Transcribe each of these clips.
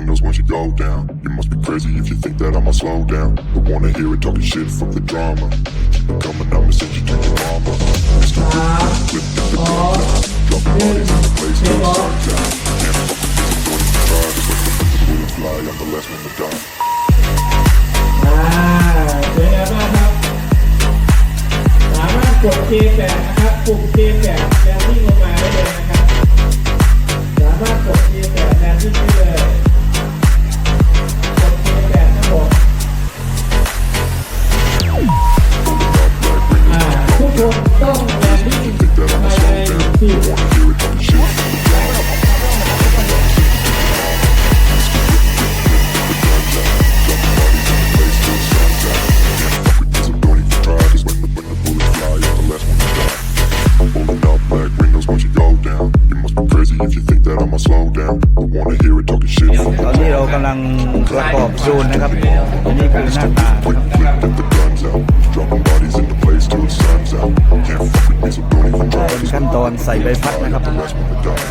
windows once you go down. You must be crazy if you think that I'ma slow down. Don't wanna hear it talking shit, fuck the drama. Keep it coming, I'ma send you to your mama. Mr. Flip, flip, the gun down. Dropping bodies in the place till the sun's out. Can't fuck with this, I'm going to try. Just let the bullets fly, I'm the last one to die. อ่าเป็นไงบ้างครับ สามารถกด J8 นะครับปุ่ม J8 แลนดิ้ ระกอบซูนนะครับอันนี้คือหน้าตา Quick, quick, get the guns อนใส่ใบพัดนะครับ The last one to die.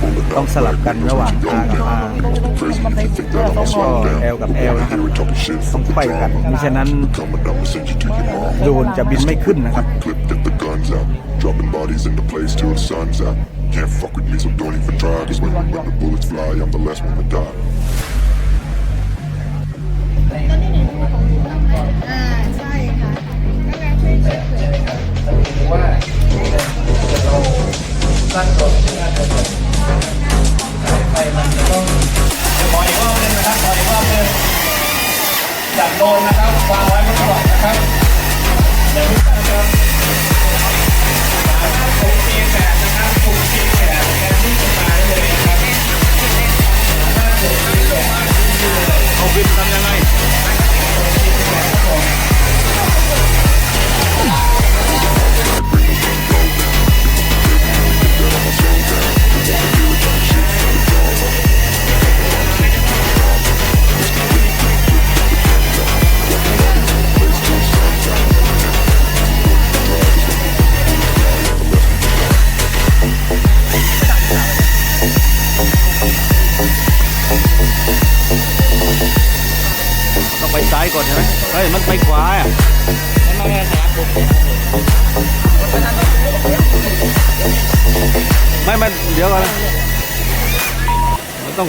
Pulling ต้อง up สลับ black กัน windows ระหว่าง once you ทาง go กับ down. ทาง Crazy if you think that I'ma slow down. L กับ L นะครับ Hear it talking shit, ต้อง fuck ไข the ว้กัน drama. มิฉะนั้น Coming, I'ma send you to your mom. โดรนจะบินไม่ขึ้นนะครับ Clip, get the guns out. Dropping bodies in the place till the sun's out. Can't fuck with me, so don't even try. Cause when, when the bullets fly, I'm the last one to die. จากโดนนะครับวางไว้บนกล่องนะครับเดี๋ยวพี่ตั้งครับ ซ้ายก่อนใช่ไหมเฮ้ย มันไปขวาอะไม่ มัน เดี๋ยวก่อนมันต้อง